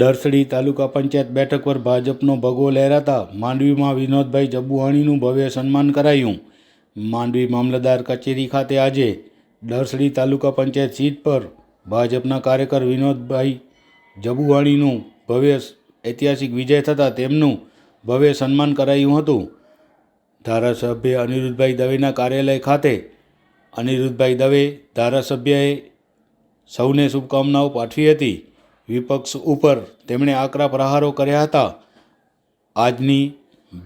દરસડી તાલુકા પંચાયત બેઠક પર ભાજપનો ભગવો લહેરાતા માંડવીમાં વિનોદભાઈ જબુવાણીનું ભવ્ય સન્માન કરાયું. માંડવી મામલતદાર કચેરી ખાતે આજે દરસડી તાલુકા પંચાયત સીટ પર ભાજપના કાર્યકર વિનોદભાઈ જબુવાણીનું ભવ્ય ઐતિહાસિક વિજય થતાં તેમનું ભવ્ય સન્માન કરાયું હતું. ધારાસભ્ય અનિરુદ્ધભાઈ દવેના કાર્યાલય ખાતે અનિરુદ્ધભાઈ દવે ધારાસભ્યએ સૌને શુભકામનાઓ પાઠવી હતી. વિપક્ષ ઉપર તેમણે આકરા પ્રહારો કર્યા હતા. આજની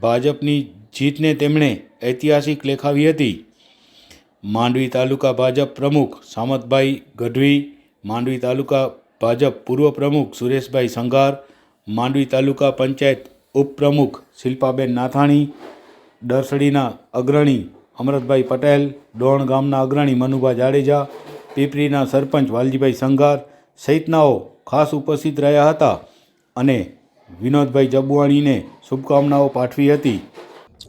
ભાજપની જીતને તેમણે ઐતિહાસિક લેખાવી હતી. માંડવી તાલુકા ભાજપ પ્રમુખ સામતભાઈ ગઢવી, માંડવી તાલુકા ભાજપ પૂર્વ પ્રમુખ સુરેશભાઈ સંઘાર, માંડવી તાલુકા પંચાયત ઉપપ્રમુખ શિલ્પાબેન નાથાણી, દરસડીના અગ્રણી અમરતભાઈ પટેલ, ડોણ ગામના અગ્રણી મનુભા જાડેજા, પીપરીના સરપંચ વાલજીભાઈ સંઘાર સહિતનાઓ ખાસ ઉપસ્થિત રહ્યા હતા અને વિનોદભાઈ જબુવાણીને શુભકામનાઓ પાઠવી હતી.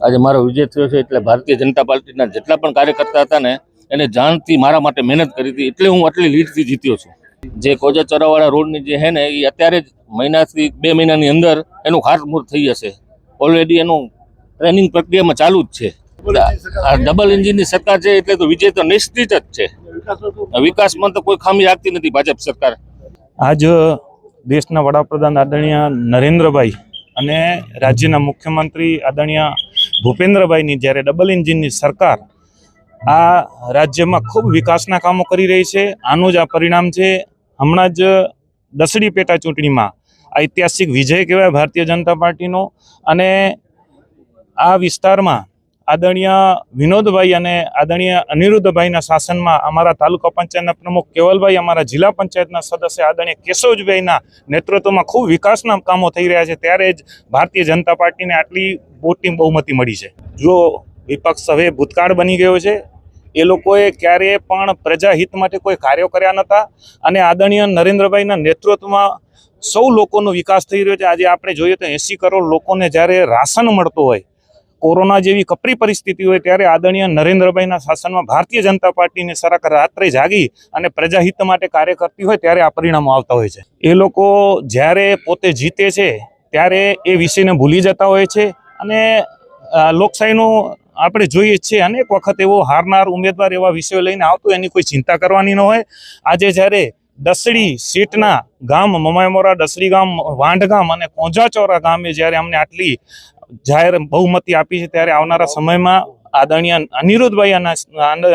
આજે મારો વિજય થયો છે એટલે ભારતીય જનતા પાર્ટીના જેટલા પણ કાર્યકર્તા હતા ને, એને જાણથી મારા માટે મહેનત કરી હતી એટલે હું આટલી લીડથી જીત્યો છું. જે કોજા ચોરાવાળા રોડની જે છે ને, એ અત્યારે જ મહિનાથી બે મહિનાની અંદર એનું ખાતમુહૂર્ત થઈ જશે. ઓલરેડી એનું ટ્રેનિંગ પ્રક્રિયામાં ચાલુ જ છે. ડબલ એન્જિનની સરકાર છે એટલે તો વિજય તો નિશ્ચિત જ છે. વિકાસમાં તો કોઈ ખામી રાખતી નથી ભાજપ સરકાર. આજ દેશના વડાપ્રધાન આદરણીય નરેન્દ્રભાઈ અને રાજ્યના મુખ્યમંત્રી આદરણીય ભૂપેન્દ્રભાઈની જ્યારે ડબલ એન્જિનની સરકાર આ રાજ્યમાં ખૂબ વિકાસના કામો કરી રહી છે, આનું જ આ પરિણામ છે. હમણાં જ દસડી પેટા ચૂંટણીમાં ઐતિહાસિક વિજય કહેવાય ભારતીય જનતા પાર્ટીનો અને આ વિસ્તારમાં આદરણીય વિનોદભાઈ અને આદરણીય અનિરુદ્ધભાઈના શાસનમાં અમારા તાલુકા પંચાયતના પ્રમુખ કેવલભાઈ, અમારા જિલ્લા પંચાયતના સદસ્ય આદરણીય કેશવજીભાઈના નેતૃત્વમાં ખૂબ વિકાસના કામો થઈ રહ્યા છે. ત્યારે જ ભારતીય જનતા પાર્ટીને આટલી મોટી બહુમતી મળી છે. જો વિપક્ષ હવે ભૂતકાળ બની ગયો છે, એ લોકોએ ક્યારેય પણ પ્રજાહિત માટે કોઈ કાર્યો કર્યા નહોતા અને આદરણીય નરેન્દ્રભાઈના નેતૃત્વમાં સૌ લોકોનો વિકાસ થઈ રહ્યો છે. આજે આપણે જોઈએ તો એંસી કરોડ લોકોને જ્યારે રાશન મળતો હોય કોરોના જેવી કપરી પરિસ્થિતિ હોય ત્યારે આદરણીય નરેન્દ્રભાઈના શાસનમાં ભારતીય જનતા પાર્ટીની સરકાર રાત્રે જાગી અને પ્રજાહિત માટે કાર્ય કરતી હોય ત્યારે આ પરિણામો આવતા હોય છે. એ લોકો જ્યારે પોતે જીતે છે, ત્યારે એ વિષયને ભૂલી જતા હોય છે અને લોકશાહીનો આપણે જોઈએ છીએ અનેક વખત એવો હારનાર ઉમેદવાર એવા વિષયો લઈને આવતો એની કોઈ ચિંતા કરવાની ન હોય. આજે જ્યારે દસડી સીટના ગામ મમાયમોરા, દસડી ગામ વાંઢ ગામ અને કોંજાચોરા ગામે જ્યારે અમને આટલી જાહેર બહુમતી આપી છે ત્યારે આવનારા સમયમાં આદરણીય અનિરુદ્ધભાઈ અને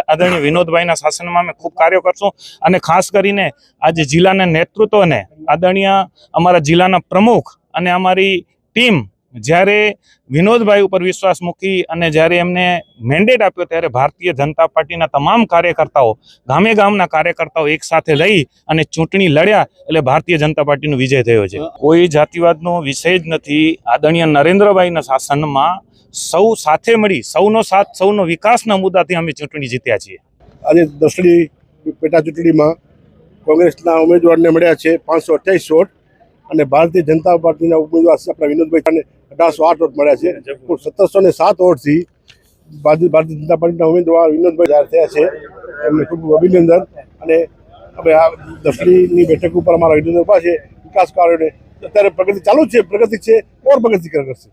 આદરણીય વિનોદભાઈના શાસનમાં અમે ખૂબ કાર્યો કરશું અને ખાસ કરીને આજે જિલ્લાના નેતૃત્વને આદરણીય અમારા જિલ્લાના પ્રમુખ અને અમારી ટીમ જ્યારે વિનોદભાઈ ઉપર વિશ્વાસ મૂકી અને જ્યારે એમને મેન્ડેટ આપ્યો ત્યારે ભારતીય જનતા પાર્ટીના તમામ કાર્યકર્તાઓ ગામે ગામના કાર્યકર્તાઓ એક સાથે લઈ અને ચૂંટણી લડ્યા એટલે ભારતીય જનતા પાર્ટીનો વિજય થયો છે. કોઈ જાતિવાદનો વિષય જ નથી. આદરણીય નરેન્દ્રભાઈના શાસનમાં સૌ સાથે મળી, સૌનો સાથ, સૌનો વિકાસના મુદ્દાથી અમે ચૂંટણી જીત્યા છીએ. આજે દસડી પેટા ચૂંટણીમાં કોંગ્રેસના ઉમેદવારને મળ્યા છે પાંચસો અઠ્યાવીસ વોટ. અને ભારતીય જનતા પાર્ટીના ઉમેદવાર આપણા વિનોદભાઈ અઢારસો આઠ વોટ મળ્યા છે. કુલ સત્તરસો ને સાત વોટથી ભારતીય જનતા પાર્ટીના ઉમેદવાર વિનોદભાઈ જાહેર થયા છે. એમને ખૂબ અભિનંદન. અને હવે આ દસમીની બેઠક ઉપર અમારા વિનોદભાઈ છે વિકાસ કાર્યોને અત્યારે પ્રગતિ ચાલુ જ છે પ્રગતિ છે ઓર પ્રગતિ કરશે.